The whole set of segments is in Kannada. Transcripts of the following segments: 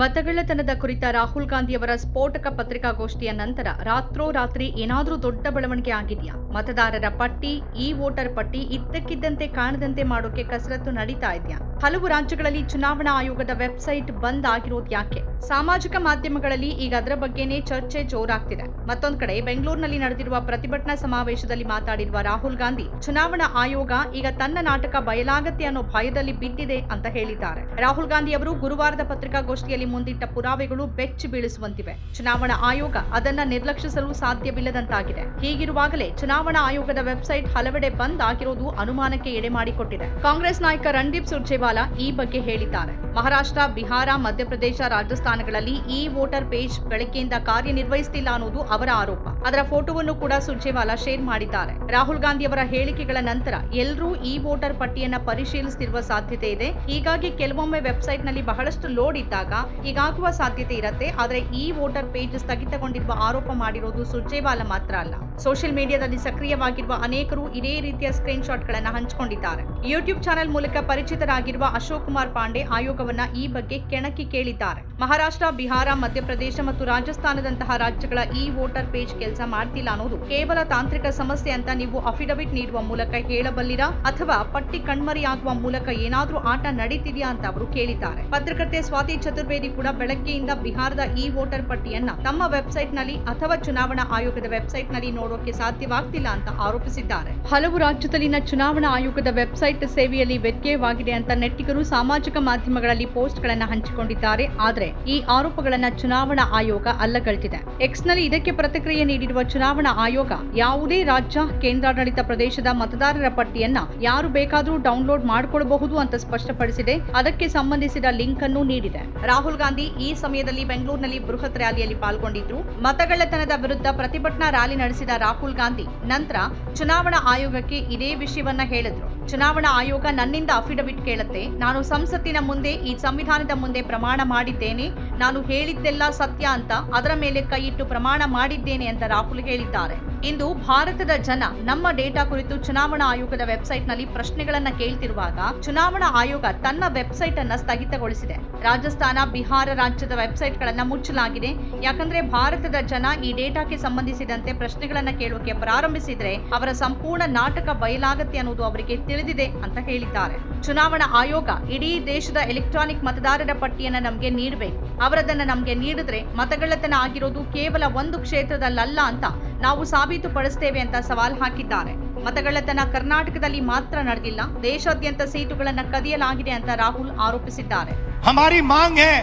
ಮತಗಳ್ಳತನದ ಕುರಿತ ರಾಹುಲ್ ಗಾಂಧಿಯವರ ಸ್ಫೋಟಕ ಪತ್ರಿಕಾಗೋಷ್ಠಿಯ ನಂತರ ರಾತ್ರೋರಾತ್ರಿ ಏನಾದರೂ ದೊಡ್ಡ ಬೆಳವಣಿಗೆ ಆಗಿದೆಯಾ? ಮತದಾರರ ಪಟ್ಟಿ, ಈ ವೋಟರ್ ಪಟ್ಟಿ ಇದ್ದಕ್ಕಿದ್ದಂತೆ ಕಾಣದಂತೆ ಮಾಡೋಕೆ ಕಸರತ್ತು ನಡೀತಾ ಇದೆಯಾ? ಹಲವು ರಾಜ್ಯಗಳಲ್ಲಿ ಚುನಾವಣಾ ಆಯೋಗದ ವೆಬ್ಸೈಟ್ ಬಂದ್ ಆಗಿರೋದು ಯಾಕೆ? ಸಾಮಾಜಿಕ ಮಾಧ್ಯಮಗಳಲ್ಲಿ ಈಗ ಅದರ ಬಗ್ಗೆನೇ ಚರ್ಚೆ ಜೋರಾಗ್ತಿದೆ. ಮತ್ತೊಂದು ಕಡೆ ಬೆಂಗಳೂರಿನಲ್ಲಿ ನಡೆದಿರುವ ಪ್ರತಿಭಟನಾ ಸಮಾವೇಶದಲ್ಲಿ ಮಾತಾಡಿರುವ ರಾಹುಲ್ ಗಾಂಧಿ, ಚುನಾವಣಾ ಆಯೋಗ ಈಗ ತನ್ನ ನಾಟಕ ಬಯಲಾಗತ್ತೆ ಅನ್ನೋ ಭಯದಲ್ಲಿ ಬಿದ್ದಿದೆ ಅಂತ ಹೇಳಿದ್ದಾರೆ. ರಾಹುಲ್ ಗಾಂಧಿ ಅವರು ಗುರುವಾರದ ಪತ್ರಿಕಾಗೋಷ್ಠಿಯಲ್ಲಿ ಮುಂದಿಟ್ಟ ಪುರಾವೆಗಳು ಬೆಚ್ಚಿ ಬೀಳಿಸುವಂತಿವೆ. ಚುನಾವಣಾ ಆಯೋಗ ಅದನ್ನ ನಿರ್ಲಕ್ಷಿಸಲು ಸಾಧ್ಯವಿಲ್ಲದಂತಾಗಿದೆ. ಹೀಗಿರುವಾಗಲೇ ಚುನಾವಣಾ ಆಯೋಗದ ವೆಬ್ಸೈಟ್ ಹಲವೆಡೆ ಬಂದ್ ಆಗಿರೋದು ಅನುಮಾನಕ್ಕೆ ಎಡೆ ಮಾಡಿಕೊಟ್ಟಿದೆ. ಕಾಂಗ್ರೆಸ್ ನಾಯಕ ರಣದೀಪ್ ಸುರ್ಜೇವಾಲಾ ಈ ಬಗ್ಗೆ ಹೇಳಿದ್ದಾರೆ. ಮಹಾರಾಷ್ಟ್ರ, ಬಿಹಾರ, ಮಧ್ಯಪ್ರದೇಶ ರಾಜಸ್ಥಾನಗಳಲ್ಲಿ ಈ ವೋಟರ್ ಪೇಜ್ ಬೆಳಗ್ಗೆಯಿಂದ ಕಾರ್ಯನಿರ್ವಹಿಸುತ್ತಿಲ್ಲ ಅನ್ನೋದು ಅವರ ಆರೋಪ. ಅದರ ಫೋಟೋವನ್ನು ಕೂಡ ಸುರ್ಜೇವಾಲಾ ಶೇರ್ ಮಾಡಿದ್ದಾರೆ. ರಾಹುಲ್ ಗಾಂಧಿ ಅವರ ಹೇಳಿಕೆಗಳ ನಂತರ ಎಲ್ಲರೂ ಈ ವೋಟರ್ ಪಟ್ಟಿಯನ್ನ ಪರಿಶೀಲಿಸುತ್ತಿರುವ ಸಾಧ್ಯತೆ ಇದೆ. ಹೀಗಾಗಿ ಕೆಲವೊಮ್ಮೆ ವೆಬ್ಸೈಟ್ನಲ್ಲಿ ಬಹಳಷ್ಟು ಲೋಡ್ ಇದ್ದಾಗ ಹೀಗಾಗುವ ಸಾಧ್ಯತೆ ಇರುತ್ತೆ. ಆದರೆ ಈ ವೋಟರ್ ಪೇಜ್ ಸ್ಥಗಿತಗೊಂಡಿರುವ ಆರೋಪ ಮಾಡಿರೋದು ಸುರ್ಜೇವಾಲಾ ಮಾತ್ರ ಅಲ್ಲ. ಸೋಷಿಯಲ್ ಮೀಡಿಯಾದಲ್ಲಿ ಸಕ್ರಿಯವಾಗಿರುವ ಅನೇಕರು ಇದೇ ರೀತಿಯ ಸ್ಕ್ರೀನ್ ಶಾಟ್ಗಳನ್ನು ಹಂಚಿಕೊಂಡಿದ್ದಾರೆ. ಯೂಟ್ಯೂಬ್ ಚಾನೆಲ್ ಮೂಲಕ ಪರಿಚಿತರಾಗಿರುವ ಅಶೋಕ್ ಕುಮಾರ್ ಪಾಂಡೆ ಆಯೋಗವನ್ನ ಈ ಬಗ್ಗೆ ಕೆಣಕಿ ಕೇಳಿದ್ದಾರೆ. ಮಹಾರಾಷ್ಟ್ರ, ಬಿಹಾರ, ಮಧ್ಯಪ್ರದೇಶ ಮತ್ತು ರಾಜಸ್ಥಾನದಂತಹ ರಾಜ್ಯಗಳ ಈ ವೋಟರ್ ಪೇಜ್ ಕೆಲಸ ಮಾಡ್ತಿಲ್ಲ ಅನ್ನೋದು ಕೇವಲ ತಾಂತ್ರಿಕ ಸಮಸ್ಯೆ ಅಂತ ನೀವು ಅಫಿಡವಿಟ್ ನೀಡುವ ಮೂಲಕ ಹೇಳಬಲ್ಲಿರಾ? ಅಥವಾ ಪಟ್ಟಿ ಕಣ್ಮರೆಯಾಗುವ ಮೂಲಕ ಏನಾದ್ರೂ ಆಟ ನಡೀತಿದೆಯಾ ಅಂತ ಅವರು ಕೇಳಿದ್ದಾರೆ. ಪತ್ರಕರ್ತೆ ಸ್ವಾತಿ ಚತುರ್ವೇದಿ ಕೂಡ ಬೆಳಗ್ಗೆಯಿಂದ ಬಿಹಾರದ ಈ ವೋಟರ್ ಪಟ್ಟಿಯನ್ನ ತಮ್ಮ ವೆಬ್ಸೈಟ್ನಲ್ಲಿ ಅಥವಾ ಚುನಾವಣಾ ಆಯೋಗದ ವೆಬ್ಸೈಟ್ನಲ್ಲಿ ನೋಡೋಕೆ ಸಾಧ್ಯವಾಗ್ತಿಲ್ಲ ಅಂತ ಆರೋಪಿಸಿದ್ದಾರೆ. ಹಲವು ರಾಜ್ಯದಲ್ಲಿನ ಚುನಾವಣಾ ಆಯೋಗದ ವೆಬ್ಸೈಟ್ ಸೇವೆಯಲ್ಲಿ ವ್ಯತ್ಯಯವಾಗಿದೆ ಅಂತ ನೆಟ್ಟಿಗರು ಸಾಮಾಜಿಕ ಮಾಧ್ಯಮಗಳಲ್ಲಿ ಪೋಸ್ಟ್ ಗಳನ್ನ ಹಂಚಿಕೊಂಡಿದ್ದಾರೆ. ಆದ್ರೆ ಈ ಆರೋಪಗಳನ್ನ ಚುನಾವಣಾ ಆಯೋಗ ಅಲ್ಲಗಳೆದಿದೆ ಎಕ್ಸ್ನಲ್ಲಿ ಇದಕ್ಕೆ ಪ್ರತಿಕ್ರಿಯೆ ನೀಡಿರುವ ಚುನಾವಣಾ ಆಯೋಗ ಯಾವುದೇ ರಾಜ್ಯ, ಕೇಂದ್ರಾಡಳಿತ ಪ್ರದೇಶದ ಮತದಾರರ ಪಟ್ಟಿಯನ್ನ ಯಾರು ಬೇಕಾದರೂ ಡೌನ್ಲೋಡ್ ಮಾಡಿಕೊಳ್ಳಬಹುದು ಅಂತ ಸ್ಪಷ್ಟಪಡಿಸಿದೆ. ಅದಕ್ಕೆ ಸಂಬಂಧಿಸಿದ ಲಿಂಕ್ ಅನ್ನು ನೀಡಿದೆ. ರಾಹುಲ್ ಗಾಂಧಿ ಈ ಸಮಯದಲ್ಲಿ ಬೆಂಗಳೂರಿನಲ್ಲಿ ಬೃಹತ್ ರ್ಯಾಲಿಯಲ್ಲಿ ಪಾಲ್ಗೊಂಡಿದ್ರು. ಮತಗಳ್ಳತನದ ವಿರುದ್ಧ ಪ್ರತಿಭಟನಾ ರ್ಯಾಲಿ ನಡೆಸಿದ ರಾಹುಲ್ ಗಾಂಧಿ ನಂತರ ಚುನಾವಣಾ ಆಯೋಗಕ್ಕೆ ಇದೇ ವಿಷಯವನ್ನ ಹೇಳಿದ್ರು. ಚುನಾವಣಾ ಆಯೋಗ ನನ್ನಿಂದ ಅಫಿಡವಿಟ್ ಕೇಳುತ್ತೆ. ನಾನು ಸಂಸತ್ತಿನ ಮುಂದೆ, ಈ ಸಂವಿಧಾನದ ಮುಂದೆ ಪ್ರಮಾಣ ಮಾಡಿದ್ದೇನೆ. ನಾನು ಹೇಳಿದ್ದೆಲ್ಲ ಸತ್ಯ ಅಂತ ಅದರ ಮೇಲೆ ಕೈಯಿಟ್ಟು ಪ್ರಮಾಣ ಮಾಡಿದ್ದೇನೆ ಅಂತ ರಾಹುಲ್ ಹೇಳಿದ್ದಾರೆ. ಇಂದು ಭಾರತದ ಜನ ನಮ್ಮ ಡೇಟಾ ಕುರಿತು ಚುನಾವಣಾ ಆಯೋಗದ ವೆಬ್ಸೈಟ್ನಲ್ಲಿ ಪ್ರಶ್ನೆಗಳನ್ನು ಕೇಳ್ತಿರುವಾಗ ಚುನಾವಣಾ ಆಯೋಗ ತನ್ನ ವೆಬ್ಸೈಟ್ ಅನ್ನ ಸ್ಥಗಿತಗೊಳಿಸಿದೆ. ರಾಜಸ್ಥಾನ, ಬಿಹಾರ ರಾಜ್ಯದ ವೆಬ್ಸೈಟ್ಗಳನ್ನ ಮುಚ್ಚಲಾಗಿದೆ. ಯಾಕಂದ್ರೆ ಭಾರತದ ಜನ ಈ ಡೇಟಾಕ್ಕೆ ಸಂಬಂಧಿಸಿದಂತೆ ಪ್ರಶ್ನೆಗಳನ್ನು ಕೇಳೋಕೆ ಪ್ರಾರಂಭಿಸಿದ್ರೆ ಅವರ ಸಂಪೂರ್ಣ ನಾಟಕ ಬಯಲಾಗತ್ತೆ ಅನ್ನೋದು ಅವರಿಗೆ ತಿಳಿದಿದೆ ಅಂತ ಹೇಳಿದ್ದಾರೆ. ಚುನಾವಣಾ ಆಯೋಗ ಇಡೀ ದೇಶದ ಎಲೆಕ್ಟ್ರಾನಿಕ್ ಮತದಾರರ ಪಟ್ಟಿಯನ್ನು ನಮಗೆ ನೀಡಬೇಕು. ಅವರದನ್ನ ನಮಗೆ ನೀಡಿದ್ರೆ ಮತಗಳ್ಳತನ ಆಗಿರೋದು ಕೇವಲ ಒಂದು ಕ್ಷೇತ್ರದಲ್ಲಲ್ಲ ಅಂತ ನಾವು ಸಾಬೀತುಪಡಿಸ್ತೇವೆ ಅಂತ ಸವಾಲ್ ಹಾಕಿದ್ದಾರೆ ಮತಗಳ್ಳತನ ಕರ್ನಾಟಕದಲ್ಲಿ ಮಾತ್ರ ನಡೆದಿಲ್ಲ ದೇಶಾದ್ಯಂತ ಸೀಟುಗಳನ್ನ ಕದಿಯಲಾಗಿದೆ ಅಂತ ರಾಹುಲ್ ಆರೋಪಿಸಿದ್ದಾರೆ हमारी मांग है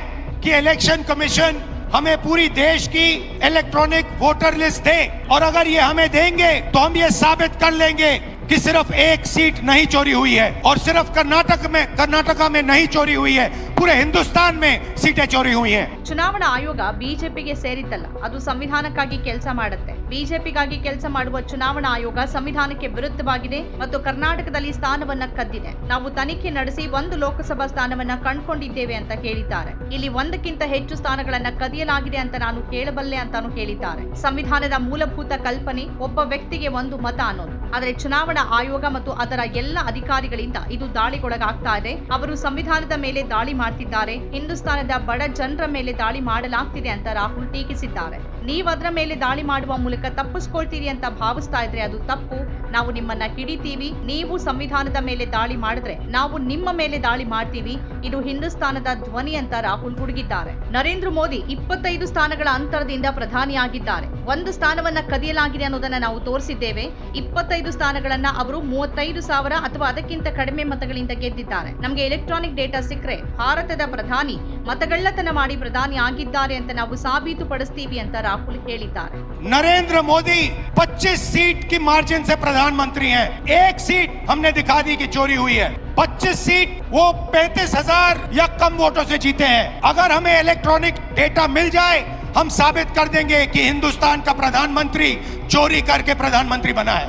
कि इलेक्शन कमीशन हमें पूरी देश की इलेक्ट्रॉनिक वोटर लिस्ट दे और अगर ये हमें देंगे तो हम ये साबित कर लेंगे कि सिर्फ एक सीट नहीं चोरी हुई है और सिर्फ कर्नाटक में कर्नाटका में नहीं चोरी हुई है पूरे हिंदुस्तान में सीटें चोरी हुई हैं ಚುನಾವಣಾ ಆಯೋಗ ಬಿಜೆಪಿಗೆ ಸೇರಿದ್ದಲ್ಲ ಅದು ಸಂವಿಧಾನಕ್ಕಾಗಿ ಕೆಲಸ ಮಾಡುತ್ತೆ ಬಿಜೆಪಿಗಾಗಿ ಕೆಲಸ ಮಾಡುವ ಚುನಾವಣಾ ಆಯೋಗ ಸಂವಿಧಾನಕ್ಕೆ ವಿರುದ್ಧವಾಗಿದೆ ಮತ್ತು ಕರ್ನಾಟಕದಲ್ಲಿ ಸ್ಥಾನವನ್ನ ಕದ್ದಿದೆ ನಾವು ತನಿಖೆ ನಡೆಸಿ ಒಂದು ಲೋಕಸಭಾ ಸ್ಥಾನವನ್ನ ಕಂಡುಕೊಂಡಿದ್ದೇವೆ ಅಂತ ಹೇಳಿದ್ದಾರೆ ಇಲ್ಲಿ ಒಂದಕ್ಕಿಂತ ಹೆಚ್ಚು ಸ್ಥಾನಗಳನ್ನ ಕದಿಯಲಾಗಿದೆ ಅಂತ ನಾನು ಹೇಳಬಲ್ಲೆ ಅಂತಾನು ಹೇಳಿದ್ದಾರೆ ಸಂವಿಧಾನದ ಮೂಲಭೂತ ಕಲ್ಪನೆ ಒಬ್ಬ ವ್ಯಕ್ತಿಗೆ ಒಂದು ಮತ ಅನ್ನೋದು ಆದರೆ ಚುನಾವಣಾ ಆಯೋಗ ಮತ್ತು ಅದರ ಎಲ್ಲ ಅಧಿಕಾರಿಗಳಿಂದ ಇದು ದಾಳಿಗೊಳಗಾಗ್ತಾ ಇದೆ ಅವರು ಸಂವಿಧಾನದ ಮೇಲೆ ದಾಳಿ ಮಾಡ್ತಿದ್ದಾರೆ ಹಿಂದೂಸ್ತಾನದ ಬಡ ಜನರ ಮೇಲೆ ದಾಳಿ ಮಾಡಲಾಗ್ತಿದೆ ಅಂತ ರಾಹುಲ್ ಟೀಕಿಸಿದ್ದಾರೆ. ನೀವು ಅದರ ಮೇಲೆ ದಾಳಿ ಮಾಡುವ ಮೂಲಕ ತಪ್ಪಿಸ್ಕೊಳ್ತೀರಿ ಅಂತ ಭಾವಿಸ್ತಾ ಇದ್ರೆ ಅದು ತಪ್ಪು. ನಾವು ನಿಮ್ಮನ್ನ ಹಿಡಿತೀವಿ. ನೀವು ಸಂವಿಧಾನದ ಮೇಲೆ ದಾಳಿ ಮಾಡಿದ್ರೆ ನಾವು ನಿಮ್ಮ ಮೇಲೆ ದಾಳಿ ಮಾಡ್ತೀವಿ. ಇದು ಹಿಂದೂಸ್ತಾನದ ಧ್ವನಿ ಅಂತ ರಾಹುಲ್ ಗುಡುಗಿದ್ದಾರೆ ನರೇಂದ್ರ ಮೋದಿ ಇಪ್ಪತ್ತೈದು ಸ್ಥಾನಗಳ ಅಂತರದಿಂದ ಪ್ರಧಾನಿಯಾಗಿದ್ದಾರೆ. ಒಂದು ಸ್ಥಾನವನ್ನ ಕದಿಯಲಾಗಿದೆ ಅನ್ನೋದನ್ನ ನಾವು ತೋರಿಸಿದ್ದೇವೆ. ಇಪ್ಪತ್ತೈದು ಸ್ಥಾನಗಳನ್ನ ಅವರು ಮೂವತ್ತೈದು ಸಾವಿರ ಅಥವಾ ಅದಕ್ಕಿಂತ ಕಡಿಮೆ ಮತಗಳಿಂದ ಗೆದ್ದಿದ್ದಾರೆ. ನಮಗೆ ಎಲೆಕ್ಟ್ರಾನಿಕ್ ಡೇಟಾ ಸಿಕ್ಕರೆ ಭಾರತದ ಪ್ರಧಾನಿ ಮತಗಳ್ಳತನ ಮಾಡಿ ಪ್ರಧಾನಿ ಆಗಿದ್ದಾರೆ ಅಂತ ನಾವು ಸಾಬೀತುಪಡಿಸ್ತೀವಿ ಅಂತ ರಾಹುಲ್ ಹೇಳಿದ್ದಾರೆ नरेंद्र मोदी 25 सीट की मार्जिन से प्रधानमंत्री हैं एक सीट हमने दिखा दी कि चोरी हुई है 25 सीट वो पैंतीस हजार या कम वोटों से जीते हैं अगर हमें इलेक्ट्रॉनिक डेटा मिल जाए हम साबित कर देंगे कि हिंदुस्तान का प्रधानमंत्री चोरी करके प्रधानमंत्री बना है